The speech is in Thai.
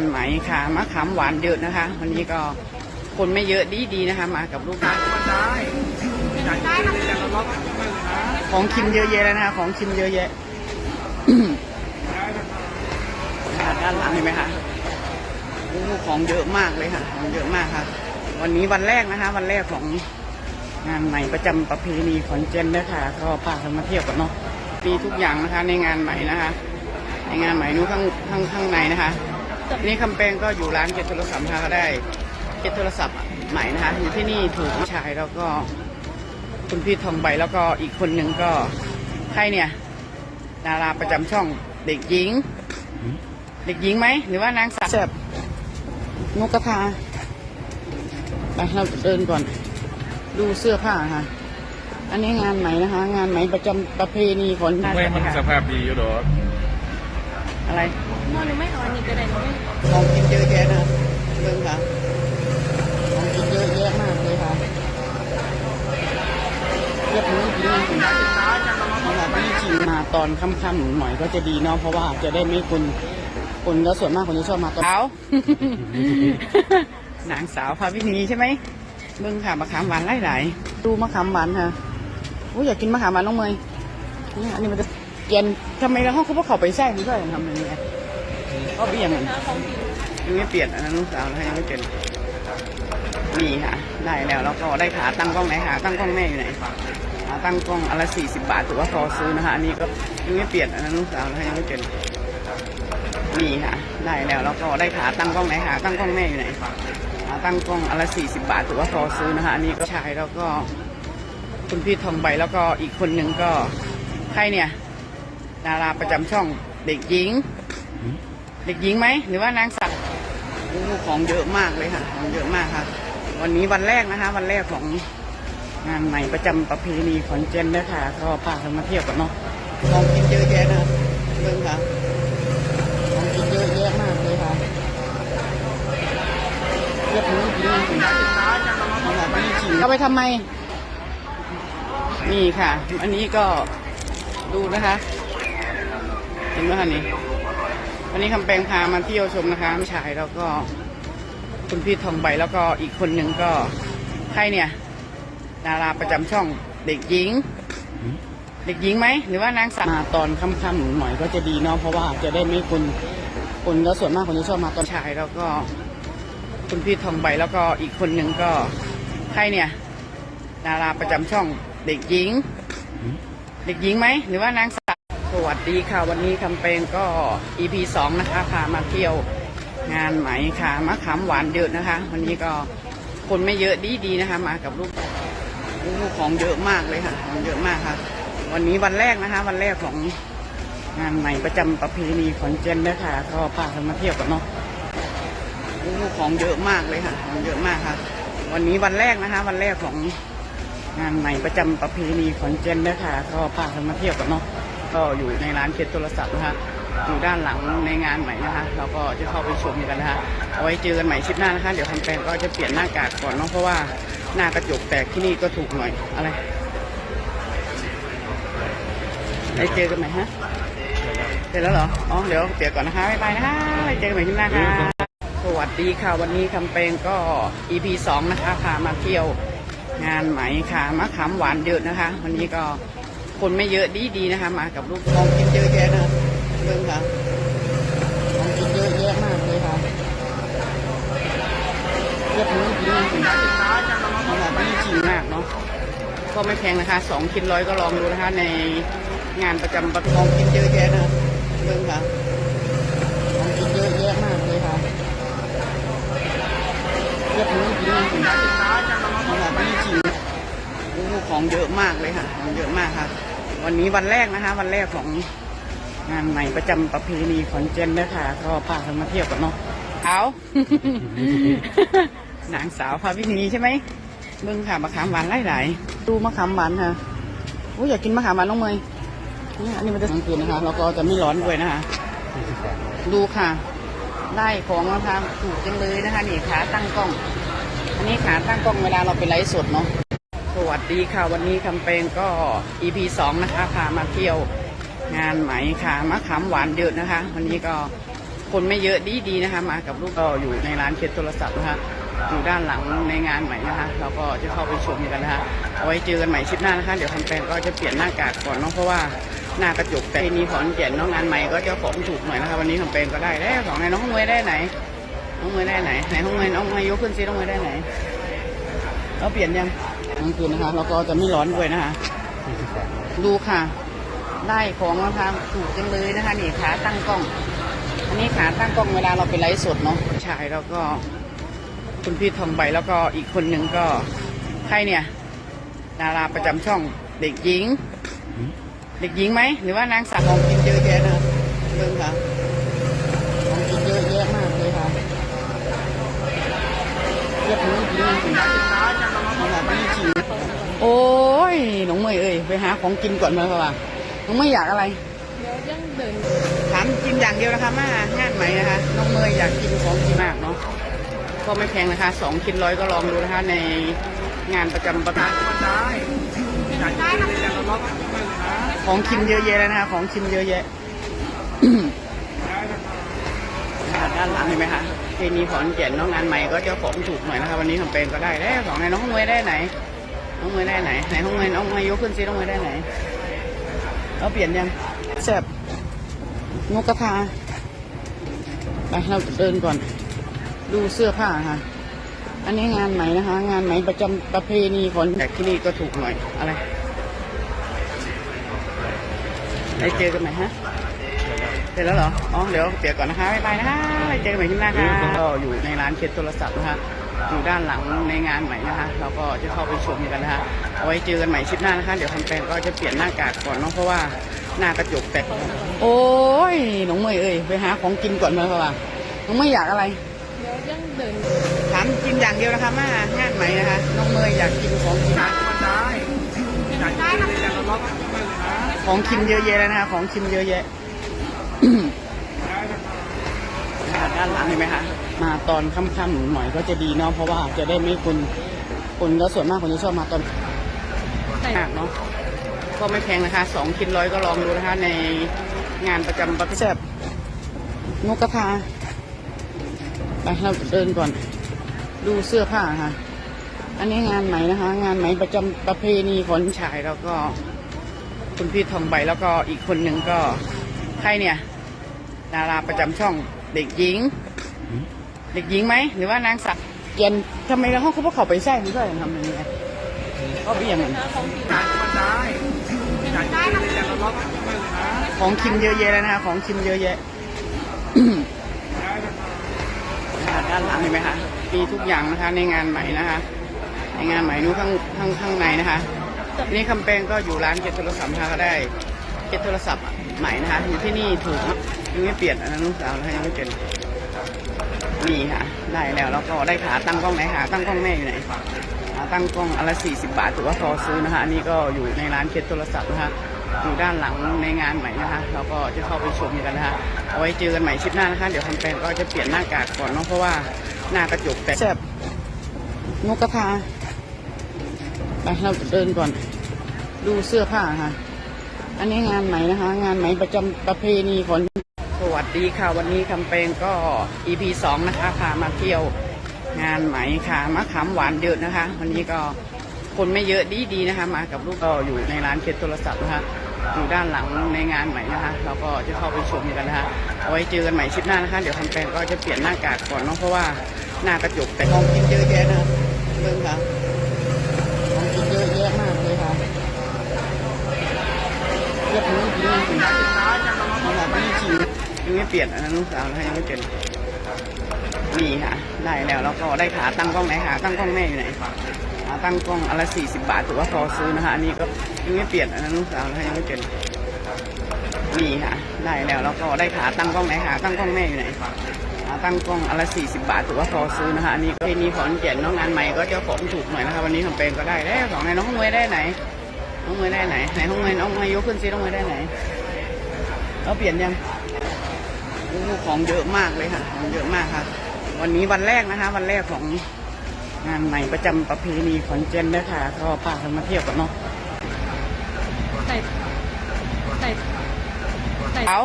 านไหมค่ะมะขามหวานเยอะนะคะ วันนี้ก็คนไม่เยอะดีดีๆนะคะ มากับลูกค้าของชิมเยอะแยะแล้วนะคะของชิมเยอะแยะนะคะด้านหลังเห็นไหมคะโอ้ของเยอะมากเลยค่ะ ของเยอะมากค่ะ วันนี้วันแรกนะคะ วันแรกของงานใหม่ประจำประเพณีขอนเจนด้วยค่ะก็พากันมาเที่ยวกันเนาะมีทุกอย่างนะคะ ในงานใหม่นะคะ ในงานใหม่นู้ข้างข้างข้างในนะคะ นี่คำแปลงก็อยู่ร้านเก็บโทรศัพท์นะคะก็ได้เก็บโทรศัพท์ใหม่นะคะอยู่ที่นี่ถูกชายแล้วก็คุณพี่ทองใบแล้วก็อีกคนหนึ่งก็ใครเนี่ยดาราประจำช่องเด็กหญิง เด็กหญิงไหมหรือว่านางสาวแซ่บนกกระทาไปเราเดินก่อน ดูเสื้อผ้าค่ะ อันนี้งานไหมนะคะ งานไหมประจำประเพณีของ ไม่มันสภาพดีอยู่หรอ อะไรนอนหนูไม่เอาอันนี้ก็ได้หนูไม่ของกินเยอะแยะนะเรื่องค่ะของกินเยอะแยะมากเลยค่ะเรียกนี้กินนี่กินนะคะพี่ชิมมาตอนค่ำๆหน่อยก็จะดีเนาะเพราะว่าจะได้ไม่คนคนก็ส่วนมากคนจะชอบมาตอนเช้านางสาวพาวินีใช่ไหมเบิ่งค่ะมะขามหวานหลายๆดูมะขามหวานค่ะโอ้ยอยากกินมะขามหวานน้องเมยนี่อันนี้มันจะ เย็นทำไมเราห้องเขาพวกเขาไปแทรกมันก็ทำอย่างนี้ไงก็เบี้ยนยังไม่เปลี่ยนอันนั้นลูกสาวนะยังไม่เปลี่ยนนี่ค่ะ ได้แล้วแล้วก็ได้ขาตั้งกล้องไหนขาตั้งกล้องแม่อยู่ไหนขาตั้งกล้องอนละสี่สิบบาทถือว่าพอซื้อนะคะอันนี้ก็ยังไม่เปลี่ยนอันนั้นลูกสาวนะยังไม่เปลี่ยนนี่ค่ะ ได้แล้วแล้วก็ได้ขาตั้งกล้องไหนขาตั้งกล้องแม่อยู่ไหนขาตั้งกล้องอนละสี่สิบบาทถือว่าพอซื้อนะคะอันนี้ก็ชายแล้วก็คุณพี่ทองใบแล้วก็อีกคนหนึ่งก็ใครเนี่ย ดาราประจำช่องเด็กหญิง เด็กหญิงไหมหรือว่านางสาวโอ้โหของเยอะมากเลยค่ะของเยอะมากค่ะ วันนี้วันแรกนะคะ วันแรกของงานใหม่ประจำประเพณีขอนเจนด้วยค่ะก็พากันมาเที่ยวกันเนาะของกินเยอะแยะนะเรื่องค่ะของกินเยอะแยะมากเลยค่ะเรียกนี้กินนี่กินนะคะพี่ชิมเอาไปทำไม นี่ค่ะ อันนี้ก็ดูนะคะ ห็นไหมคะนี่วันนี้คำแปลงพามาเที่ยวชมนะคะพี่ชายแล้วก็คุณพี่ทองใบแล้วก็อีกคนหนึ่งก็ใครเนี่ย ดาราประจำช่องเด็กหญิง เด็กหญิงไหมหรือว่านางสาวมาตอนค่ำๆหน่อยก็จะดีเนาะเพราะว่าจะได้ไม่คนคนก็ส่วนมากคนจะชอบมาตอนชายแล้วก็คุณพี่ทองใบแล้วก็อีกคนหนึ่งก็ใครเนี่ย ดาราประจำช่องเด็กหญิง เด็กหญิงไหมหรือว่านาง สวัสดีค่ะ วันนี้คำเพลงก็ EP สองนะคะ พามาเที่ยวงานไหมค่ะมะขามหวานเยอะนะคะ วันนี้ก็คนไม่เยอะดีดีนะคะ มากับลูกโอ้โหของเยอะมากเลยค่ะของเยอะมากค่ะ วันนี้วันแรกนะคะ วันแรกของงานใหม่ประจำประเพณีขอนเจนด้วยค่ะก็พากันมาเที่ยวกันเนาะโอ้โหของเยอะมากเลยค่ะของเยอะมากค่ะ วันนี้วันแรกนะคะ วันแรกของงานใหม่ประจำประเพณีขอนเจนด้วยค่ะก็พากันมาเที่ยวกันเนาะ ก็อยู่ในร้านเก็บโทรศัพท์นะคะอยู่ด้านหลังในงานใหม่นะคะเราก็จะเข้าไปชมกันนะคะเอาไว้เจอกันใหม่ชิปหน้านะคะ เดี๋ยวทำแปลงก็จะเปลี่ยนหน้ากากก่อนเนาะเพราะว่าหน้ากระจกแตกที่นี่ก็ถูกหน่อยอะไรได้เจอกันไหม่ฮะเสร็จแล้วเหรอ อ๋อ เดี๋ยวเปลี่ยนก่อนนะคะบ๊ายบายนะคะเจอกันใหม่ชิปหน้าค่ะ สวัสดีค่ะ วันนี้คำเพลงก็ EP สองนะคะพามาเที่ยวงานไหมค่ะมะขามหวานเยอะนะคะ วันนี้ก็ คนไม่เยอะดีดีนะคะ มากับลูกของกินเยอะแยะนะเรื่องค่ะของกินเยอะแยะมากเลยค่ะเรียกนี้กินนี่กินนะคะพี่ชิมมากเนาะก็ไม่แพงนะคะสองคินร้อยก็ลองดูนะคะในงานประจำประของกินเยอะแยะนะเรื่องค่ะของกินเยอะแยะมากเลยค่ะเรียกนี้กินนี่กินนะคะพี่ชิมโอ้โหของเยอะมากเลยค่ะของเยอะมากค่ะ วันนี้วันแรกนะคะ วันแรกของงานใหม่ประจำประเพณีขอนเจนด้วยค่ะ ก็พากันมาเที่ยวกันเนาะเอา นางสาวพาวินีใช่ไหมเบิ่งค่ะมะขามหวานหลายๆดูมะขามหวานค่ะโอ้ยอยากกินมะขามหวานน้องเมยนี่อันนี้มันจะสังเกตนะคะแล้วก็จะไม่ร้อนด้วยนะคะ ดูค่ะ ได้ของนะคะถูกจังเลยนะคะนี่ขาตั้งกล้อง อันนี้ขาตั้งกล้องเวลาเราไปไลฟ์สดเนาะ วัสดีค่ะ วันนี้คำเพลงก็ EP สองนะคะ พามาเที่ยวงานไหมค่ะมะขามหวานเยอะนะคะ วันนี้ก็คนไม่เยอะดีดีๆนะคะ มากับลูกก็อยู่ในร้านเคสโทรศัพท์นะคะ อยู่ด้านหลังในงานใหม่นะคะ เราก็จะเข้าไปชมกันนะคะเอาไว้เจอกันใหม่คลิปหน้านะคะ เดี๋ยวคำแปลงก็จะเปลี่ยนหน้ากากก่อนเนาะเพราะว่าหน้ากระจกแต่นี้ขอนแก่นเน้องงานใหม่ก็จะของถูกหน่อยนะคะ วันนี้คำแปลงก็ได้แล้วสองในน้องมวยได้ไหน น้องมวยได้ไหนไหนห้องมวยน้องมวยยกขึ้นซิน้องมวยได้ไหน เราเปลี่ยนยังกลางคืนนะคะ เราก็จะไม่ร้อนด้วยนะคะ ดูค่ะ ได้ของนะคะถูกจังเลยนะคะนี่ขาตั้งกล้อง อันนี้ขาตั้งกล้องเวลาเราไปไลฟ์สดเนาะชายแล้วก็ คุณพี่ทองใบแล้วก็อีกคนหนึ่งก็ใครเนี่ย ดาราประจำช่องเด็กหญิง เด็กหญิงไหมหรือว่านางสาวของกินเยอะแยะนะเบิ่งค่ะของกินเยอะแยะมากเลยค่ะเรียกนี้จริงจริงแบบนี้จริง โอ้ยน้องเมยเอ้ยไปหาของกินก่อนมาค่ะน้องเมยอยากอะไรเดี๋ยวยังเดินถามกินอย่างเดียวนะคะมางานไหมนะคะ น้องเมยอยากกินของกินมากเนาะก็ไม่แพงนะคะสองคินร้อยก็ลองดูนะคะ ในงานประจำประกาศมันได้อยากกินแต่เรของกินเยอะแยะแล้วนะคะของกินเยอะแยะด้านหลังเห็นไหมคะเทนีขอนแก่นน้องงานใหม่ก็จะของถูกหน่อยนะคะ วันนี้คำเป็นก็ได้แล้วสองในน้องมวยได้ไหน น้องมวยได้ไหนไหนห้องมวยน้องมวยยกขึ้นซิน้องมวยได้ไหนเราเปลี่ยนยังแซ่บนกกระทาไปเราเดินก่อน ดูเสื้อผ้าค่ะ อันนี้งานไหมนะคะ งานไหมประจำประเพณีของแต่ที่นี่ก็ถูกหน่อยอะไรได้เจอกันไหมฮะเสร็จแล้วเหรอ อ๋อ เดี๋ยวเปลี่ยนก่อนนะคะ บ๊ายบายนะคะไปเจอกันใหม่ที่หน้าค่ะก็อยู่ในร้านเคสโทรศัพท์นะคะ อยู่ด้านหลังในงานใหม่นะคะ เราก็จะเข้าไปชมกันนะคะเอาไว้เจอกันใหม่คลิปหน้านะคะ เดี๋ยวคำแปลงก็จะเปลี่ยนหน้ากากก่อนเนาะเพราะว่าหน้ากระจกแตกโอ้ยน้องเมยเอ้ยไปหาของกินก่อนมาค่ะน้องเมยอยากอะไรเดี๋ยวยังเดินถามกินอย่างเดียวนะคะมางานใหม่นะคะ น้องเมยอยากกินของกินมันได้อยากกินแต่เราล็อกไม่เลยนะของกินเยอะแยะแล้วนะคะของกินเยอะแยะ ด้านหลังเห็นไหมคะมาตอนค่ำๆหน่อยก็จะดีเนาะเพราะว่าจะได้ไม่คนคนก็ส่วนมากคนจะชอบมาตอนมากเนาะก็ไม่แพงนะคะสองคินร้อยก็ลองดูนะคะในงานประจำประเทศนกกระทาไปเราเดินก่อน ดูเสื้อผ้าค่ะ อันนี้งานไหมนะคะ งานไหมประจำประเพณีของชายแล้วก็คุณพี่ทองใบแล้วก็อีกคนหนึ่งก็ใครเนี่ย ดาราประจำช่อง เด็กหญิง เด็กหญิงไหมหรือว่านางสาวเกียนทำไมเราห้องเขาพวกเขาไปแทรกไม่ใช่ทำยังไงก็เบี่ยงมันมันได้อยากกินแต่เราล็อกไม่เลยนะของกินเยอะแยะแล้วนะคะของกินเยอะแยะด้านหลังเห็นไหมคะมีทุกอย่างนะคะในงานใหม่นะคะ ในงานใหม่นู้นข้างข้างข้างในนะคะทีนี่คำแปลงก็อยู่ร้านเก็บโทรศัพท์นะคะก็ได้เก็บโทรศัพท์ใหม่นะคะอยู่ที่นี่ถูกมาก ยังไม่เปลี่ยนอันนั้นลูกสาวนะคะยังไม่เปลี่ยนนี่ค่ะ ได้แล้วแล้วก็ได้ขาตั้งกล้องไหนขาตั้งกล้องแม่อยู่ไหนขาตั้งกล้องอนละสี่สิบบาทถือว่าพอซื้อนะคะอันนี้ก็อยู่ในร้านเก็บโทรศัพท์นะคะอยู่ด้านหลังในงานใหม่นะคะ เราก็จะเข้าไปชมกันนะคะเอาไว้เจอกันใหม่คลิปหน้านะคะ เดี๋ยวคำแปลงก็จะเปลี่ยนหน้ากากก่อนเนาะเพราะว่าหน้ากระจกแตกแซ่บนกกระทาไปเราเดินก่อน ดูเสื้อผ้าค่ะ อันนี้งานไหมนะคะ งานไหมประจำประเพณีของ สวัสดีค่ะวันนี้คำเปงก็ EP สองนะคะ พามาเที่ยวงานไหมค่ะมะขามหวานเยอะนะคะ วันนี้ก็คนไม่เยอะดีดีๆนะคะ มากับลูกก็อยู่ในร้านเคสโทรศัพท์นะคะอยู่ด้านหลังในงานใหม่นะคะ เราก็จะเข้าไปชมกันนะคะเอาไว้เจอกันใหม่คลิปหน้านะคะ เดี๋ยวคำแปลงก็จะเปลี่ยนหน้ากากก่อนเนาะเพราะว่าหน้ากระจกแต่ของกินเยอะแยะนะคะเบิ่งค่ะของกินเยอะแยะมากเลยค่ะเรียกนี้จริงจริงแบบนี้จริง ยังไม่เปลี่ยนอันนั้นลูกสาวนะคะยังไม่เปลี่ยนนี่ค่ะ ได้แล้วแล้วก็ได้ขาตั้งกล้องไหนขาตั้งกล้องแม่อยู่ไหนขาตั้งกล้องอนละสี่สิบบาทถือว่าพอซื้อนะคะอันนี้ก็ยังไม่เปลี่ยนอันนั้นลูกสาวนะคะยังไม่เปลี่ยนนี่ค่ะ ได้แล้วแล้วก็ได้ขาตั้งกล้องไหนขาตั้งกล้องแม่อยู่ไหนขาตั้งกล้องอนละสี่สิบบาทถือว่าพอซื้อนะคะอันนี้ก็ทีนี้ขอนแก่นน้องงานใหม่ก็จะของถูกหน่อยนะคะวันนี้คำเป็นก็ได้แล้วสองในน้องมวยได้ไหนน้องมวยได้ไหนไหนน้องมวยน้องมวยยกขึ้นซิน้องมวยได้ไหนเราเปลี่ยนยัง โอ้โหของเยอะมากเลยค่ะของเยอะมากค่ะ วันนี้วันแรกนะคะ วันแรกของงานใหม่ประจำประเพณีขอนแก่นด้วยค่ะก็พากันมาเที่ยวกันเนาะใส่ใส่ใส่เอา